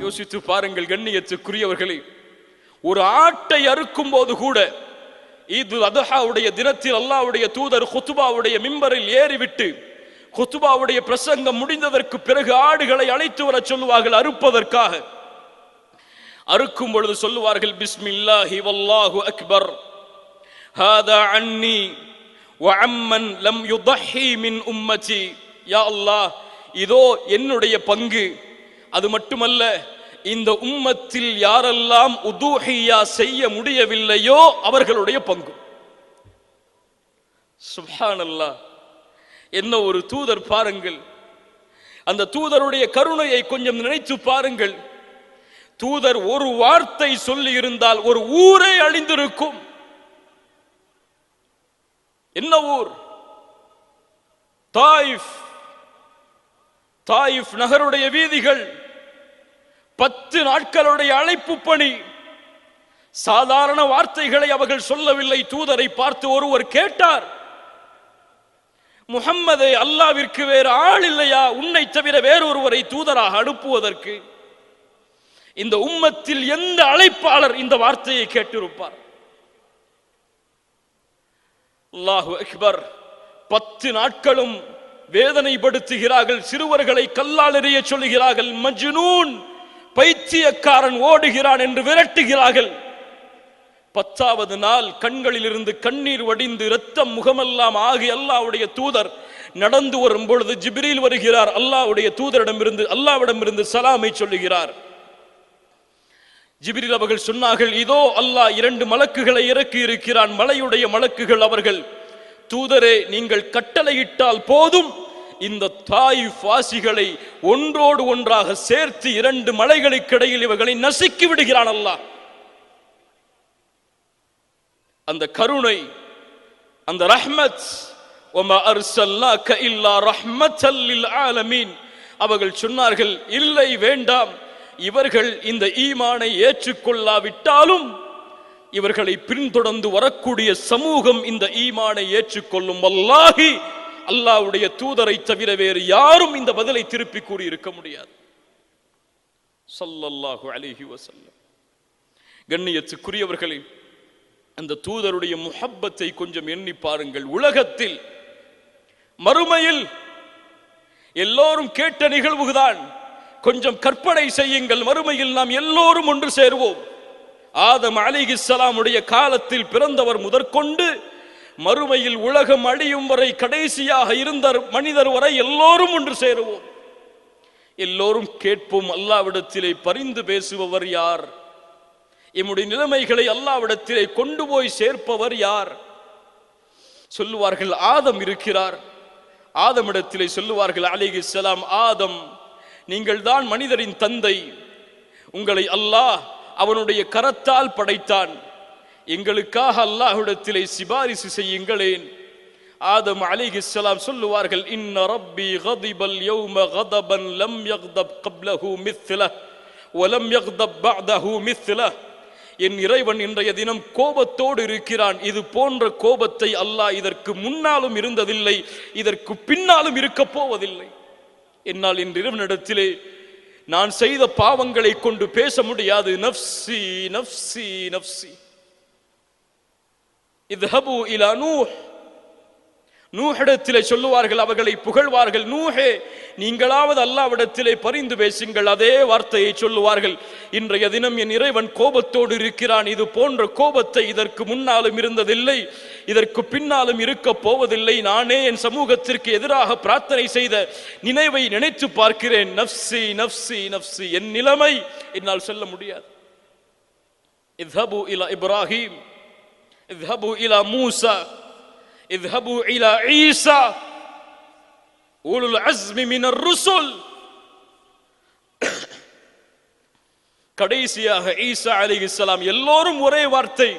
யோசித்து பாருங்கள் கண்ணியத்துக்குரியவர்களே ஒரு ஆட்டை அறுக்கும் போது கூட இது அதஹாவுடைய தினத்தில் அல்லாவுடைய தூதர் ஹுத்துபாவுடைய மிம்பரில் ஏறிவிட்டு கொத்துபாவுடைய பிரசங்கம் முடிந்ததற்கு பிறகு ஆடுகளை அழைத்து வர சொல்லுவார்கள் அறுப்பதற்காக. அறுக்கும் பொழுது சொல்லுவார்கள் பிஸ்மில்லாஹி வல்லாஹு அக்பர். ஹாதா அன்னி வஅம்மன் லம் யுதஹி மின் உம்மதி. யா அல்லாஹ் இதோ என்னுடைய பங்கு. அது மட்டுமல்ல இந்த உம்மத்தில் யாரெல்லாம் உதூஹியா செய்ய முடியவில்லையோ அவர்களுடைய பங்கு. சுப்ஹானல்லாஹ். என்ன ஒரு தூதர் பாருங்கள். அந்த தூதருடைய கருணையை கொஞ்சம் நினைத்து பாருங்கள். தூதர் ஒரு வார்த்தை சொல்லி இருந்தால் ஒரு ஊரே அழிந்திருக்கும். என்ன ஊர்? தாயிஃப். தாயிஃப் நகருடைய வீதிகள். பத்து நாட்களுடைய அழைப்பு பணி. சாதாரண வார்த்தைகளை அவர்கள் சொல்லவில்லை. தூதரை பார்த்து ஒருவர் கேட்டார். முகம்மதே அல்லாவிற்கு வேறு ஆள் இல்லையா? உன்னை தவிர வேறொருவரை தூதராக அனுப்புவதற்கு. இந்த உம்மத்தில் எந்த அழைப்பாளர் இந்த வார்த்தையை கேட்டிருப்பார்? அல்லாஹு அக்பர் பத்து நாட்களும் வேதனைப்படுத்துகிறார்கள் சிறுவர்களை கல்லால் எறிய சொல்லுகிறார்கள் மஜ்னூன் பைத்தியக்காரன் ஓடுகிறான் என்று விரட்டுகிறார்கள். பத்தாவது நாள் கண்களிலிருந்து கண்ணீர் வடிந்து இரத்தம் முகமெல்லாம் ஆகி அல்லாவுடைய தூதர் நடந்து வரும் பொழுது ஜிப்ரீல் வருகிறார். அல்லாவுடைய தூதரிடமிருந்து அல்லாவிடமிருந்து சலாமை சொல்லுகிறார். ஜிபிரில் அவர்கள் சொன்னார்கள் இதோ அல்லாஹ் இரண்டு மலக்குகளை இறக்கி இருக்கிறான் மலையுடைய மலக்குகள் அவர்கள். தூதரே நீங்கள் கட்டளையிட்டால் போதும். இந்த தாய் வாசிகளை ஒன்றோடு ஒன்றாக சேர்த்து இரண்டு மலைகளுக்கிடையில் இவர்களை நசுக்கி விடுகிறான் அல்லாஹ். அந்த கருணை அந்த ரஹ்மத் ஒமா க இல்லா ரஹ்மத்தல் ஆலமீன். அவர்கள் சொன்னார்கள் இல்லை வேண்டாம். இவர்கள் இந்த ஈமானை ஏற்றுக்கொள்ளாவிட்டாலும் இவர்களை பின்தொடர்ந்து வரக்கூடிய சமூகம் இந்த ஈமானை ஏற்றுக்கொள்ளும். வல்லாகி அல்லாஹ்வுடைய தூதரை தவிர வேறு யாரும் இந்த பதிலை திருப்பி கூறியிருக்க முடியாது. கண்ணியத்துக்குரியவர்களை கண்ணியத்துக்குரியவர்களே அந்த தூதருடைய முஹப்பத்தை கொஞ்சம் எண்ணி பாருங்கள். உலகத்தில் மறுமையில் எல்லோரும் கேட்ட நிகழ்வுதான். கொஞ்சம் கற்பனை செய்யுங்கள். மறுமையில் நாம் எல்லோரும் ஒன்று சேருவோம். ஆதம் அலிகிஸ்லாமுடைய காலத்தில் பிறந்தவர் முதற்கொண்டு மறுமையில் உலகம் அழியும் வரை கடைசியாக இருந்த மனிதர் வரை எல்லோரும் ஒன்று சேருவோம். எல்லோரும் கேட்போம். அல்லாவிடத்திலே பரிந்து பேசுபவர் யார்? எம்முடைய நிலைமைகளை அல்லாவிடத்திலே கொண்டு போய் சேர்ப்பவர் யார்? சொல்லுவார்கள் ஆதம் இருக்கிறார். ஆதமிடத்திலே சொல்லுவார்கள் அலிகிஸ்லாம் ஆதம் நீங்கள் தான் மனிதரின் தந்தை. உங்களை அல்லாஹ் அவனுடைய கரத்தால் படைத்தான். எங்களுக்காக அல்லாஹுடத்திலே சிபாரிசு செய்யுங்களேன். ஆதம் அலிஹிஸ்ஸலாம் சொல்லுவார்கள் இன்ன ரப்பி கதிபல் யௌம கதபன் லம் யக்தப் கப்லஹு மித்லஹ் ولم يغضب بعده مثله என் இறைவன் இன்றைய தினம் கோபத்தோடு இருக்கிறான். இது போன்ற கோபத்தை அல்லாஹ் இதற்கு முன்னாலும் இருந்ததில்லை இதற்கு பின்னாலும் இருக்க போவதில்லை. என்னால் இன்று இறைவனிடத்திலே நான் செய்த பாவங்களை கொண்டு பேச முடியாது. நஃப்சி நஃப்சி நஃப்சி இத்ஹபு இலா நூஹ். நூஹிடத்திலே சொல்லுவார்கள் அவர்களை புகழ்வார்கள். நூஹே நீங்களாவது அல்லாவிடத்திலே பரிந்து பேசுங்கள் அதே வார்த்தையை சொல்லுவார்கள். இன்றைய தினம் என் இறைவன் கோபத்தோடு இருக்கிறான். இது போன்ற கோபத்தை இதற்கு முன்னாலும் இருந்ததில்லை இதற்கு பின்னாலும் இருக்க போவதில்லை. நானே என் சமூகத்திற்கு எதிராக பிரார்த்தனை செய்த நினைவை நினைத்து பார்க்கிறேன். நஃப்சி நஃப்சி நஃப்சி என் நிலைமை என்னால் சொல்ல முடியாது. இப்ராஹிம். இலா மூசா. இத்ஹபு இலா ஈசா ஊலுல் அஸ்மி மினர் ருசுல் கடைசியாக ஈசா அலி இஸ்லாம் எல்லோரும் ஒரே வார்த்தை.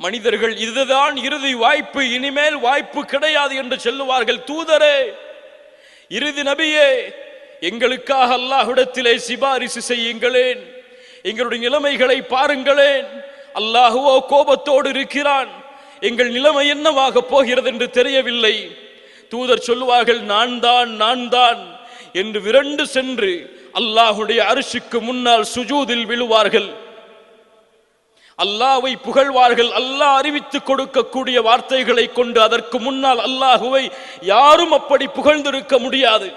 மனிதர்கள் இதுதான் இறுதி வாய்ப்பு இனிமேல் வாய்ப்பு கிடையாது என்று சொல்லுவார்கள். தூதரே இறுதி நபியே எங்களுக்காக அல்லாஹுடத்திலே சிபாரிசு செய்யுங்களேன். எங்களுடைய நிலைமைகளை பாருங்களேன். அல்லாஹுவோ கோபத்தோடு இருக்கிறான். எங்கள் நிலைமை என்னவாக போகிறது என்று தெரியவில்லை. தூதர் சொல்லுவார்கள் நான் தான் நான் தான் என்று விரண்டு சென்று அல்லாஹுடைய அரிசிக்கு முன்னால் சுஜூதில் விழுவார்கள். அல்லாவை புகழ்வார்கள் அல்லாஹ் அறிவித்து கொடுக்கக்கூடிய வார்த்தைகளை கொண்டு அதற்கு முன்னால் அல்லாஹுவை யாரும் அப்படி புகழ்ந்திருக்க முடியாது.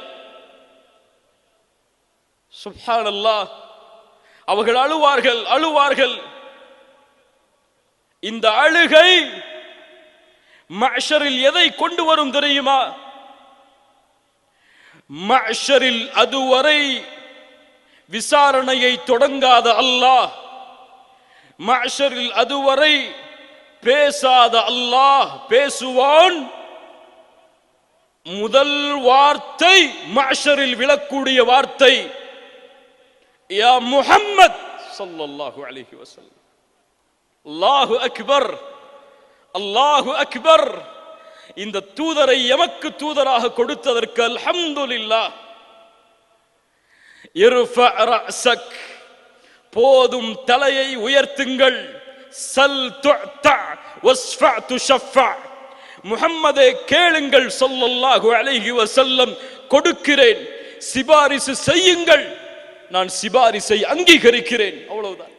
சுப்ஹான் அல்லாஹ் அவர்கள் அழுவார்கள் அழுவார்கள். இந்த அழுகை மஷரில் எதை கொண்டு வரும் தெரியுமா? மஷரில் அதுவரை விசாரணையை தொடங்காத அல்லாஹ் மஷரில் அதுவரை பேசாத அல்லாஹ் பேசுவான். முதல் வார்த்தை மஷரில் விழக்கூடிய வார்த்தை யா முஹம்மத் ஸல்லல்லாஹு அல்லாஹு அக்பர். அல்லாஹு அக்பர். இந்த தூதரை எமக்கு தூதராக கொடுத்ததற்கு அல்ஹம்துலில்லா இர்ஃப போதும் தலையை உயர்த்துங்கள். சல் முகம்மதே கேளுங்கள் சொல்லல்லாஹு அலைஹி வசல்லம் கொடுக்கிறேன். சிபாரிசு செய்யுங்கள். நான் சிபாரிசை அங்கீகரிக்கிறேன். அவ்வளவுதான்.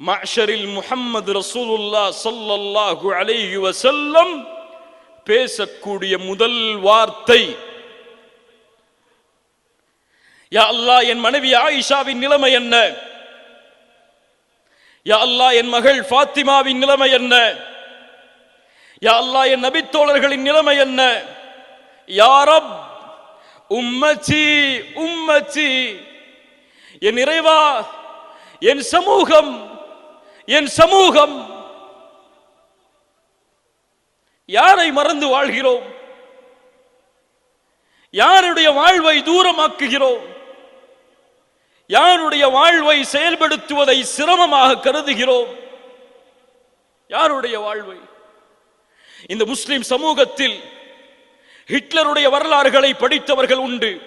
மஷரில் முஹம்மது ரசூலுல்லா சொல்லல்லாஹு அலைஹி வசல்லம் பேசக்கூடிய முதல் வார்த்தை. யா அல்லாஹ் என் மனைவி ஆயிஷாவின் நிலைமை என்ன? யா அல்லாஹ் என் மகள் ஃபாத்திமாவின் நிலைமை என்ன? யா அல்லாஹ் என் நபித்தோழர்களின் நிலைமை என்ன? யாரப் உம்மச்சி உம்மச்சி என் இறைவா என் சமூகம் என் சமூகம். யாரை மறந்து வாழ்கிறோம்? யாருடைய வாழ்வை தூரமாக்குகிறோம்? யாருடைய வாழ்வை செயல்படுத்துவதை சிரமமாக கருதுகிறோம்? யாருடைய வாழ்வை? இந்த முஸ்லிம் சமூகத்தில் ஹிட்லருடைய வரலாறுகளை படித்தவர்கள் உண்டு.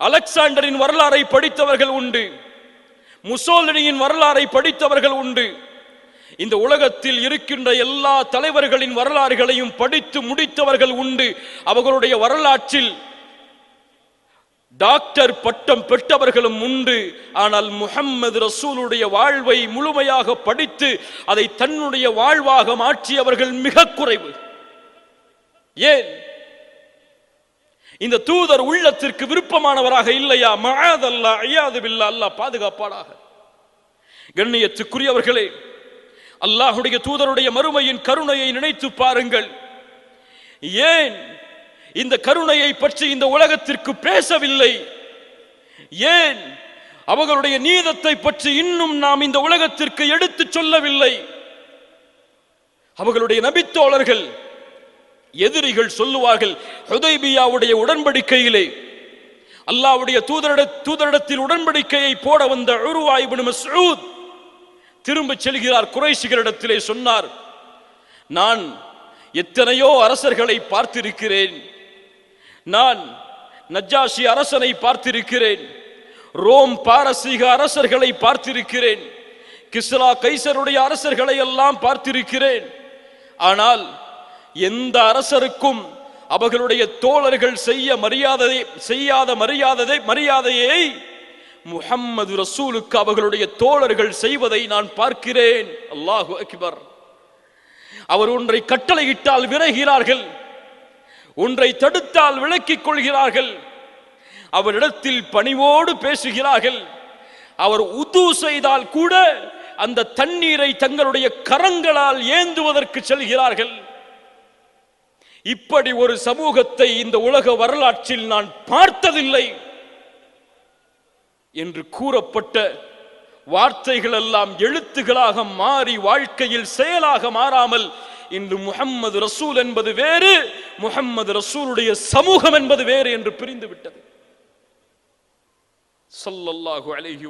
அலெக்சாண்டரின் வரலாறை படித்தவர்கள் உண்டு. முசோலினியின் வரலாறை படித்தவர்கள் உண்டு. இந்த உலகத்தில் இருக்கின்ற எல்லா தலைவர்களின் வரலாறுகளையும் படித்து முடித்தவர்கள் உண்டு. அவர்களுடைய வரலாற்றில் டாக்டர் பட்டம் பெற்றவர்களும் உண்டு. ஆனால் முஹம்மது ரசூலுடைய வாழ்வை முழுமையாக படித்து அதை தன்னுடைய வாழ்வாக மாற்றியவர்கள் மிக குறைவு. ஏன்? இந்த தூதர் உள்ளத்திற்கு விருப்பமானவராக இல்லையா? மகாதல்லா ஐயாது பில்லா அல்லாஹ் பாதுகாப்பாடாக கண்ணியத்துக்குரியவர்களே அல்லாஹுடைய தூதருடைய மறுமையின் கருணையை நினைத்து பாருங்கள். ஏன் இந்த கருணையை பற்றி இந்த உலகத்திற்கு பேசவில்லை? ஏன் அவர்களுடைய நீதத்தை பற்றி இன்னும் நாம் இந்த உலகத்திற்கு எடுத்துச் சொல்லவில்லை? அவர்களுடைய நபித்தோழர்கள் எதிரிகள் சொல்லுவார்கள் ஹுதைபியாவுடைய உடன்படிக்கையிலே. அல்லாஹ்வுடைய தூதரிட தூதரிடத்தில் உடன்படிக்கையை போட வந்த உருவா இப்னு திரும்ப செல்கிறார் குறைசிகளிடத்திலே சொன்னார் நான் எத்தனையோ அரசர்களை பார்த்திருக்கிறேன். நான் நஜ்ஜாஷி அரசனை பார்த்திருக்கிறேன். ரோம் பாரசீக அரசர்களை பார்த்திருக்கிறேன். கிஸ்லா கைசருடைய அரசர்களை எல்லாம் பார்த்திருக்கிறேன். ஆனால் எந்த அரசருக்கும் அவர்களுடைய தோழர்கள் செய்ய மரியாதை செய்யாத மரியாதை மரியாதையை முஹம்மது ரசூலுக்கு அவர்களுடைய தோழர்கள் செய்வதை நான் பார்க்கிறேன். அல்லாஹு அக்பர். அவர் ஒன்றை கட்டளையிட்டால் விரைகிறார்கள் ஒன்றை தடுத்தால் விளக்கிக் கொள்கிறார்கள். அவரிடத்தில் பணிவோடு பேசுகிறார்கள். அவர் உது செய்தால் கூட அந்த தண்ணீரை தங்களுடைய கரங்களால் ஏந்துவதற்கு செல்கிறார்கள். இப்படி ஒரு சமூகத்தை இந்த உலக வரலாற்றில் நான் பார்த்ததில்லை என்று கூறப்பட்ட வார்த்தைகள் எல்லாம் எழுத்துகளாக மாறி வாழ்க்கையில் செயலாக மாறாமல் இன்று முகம்மது ரசூல் என்பது வேறு முகம்மது ரசூலுடைய சமூகம் என்பது வேறு என்று பிரிந்து விட்டது ஸல்லல்லாஹு அலைஹி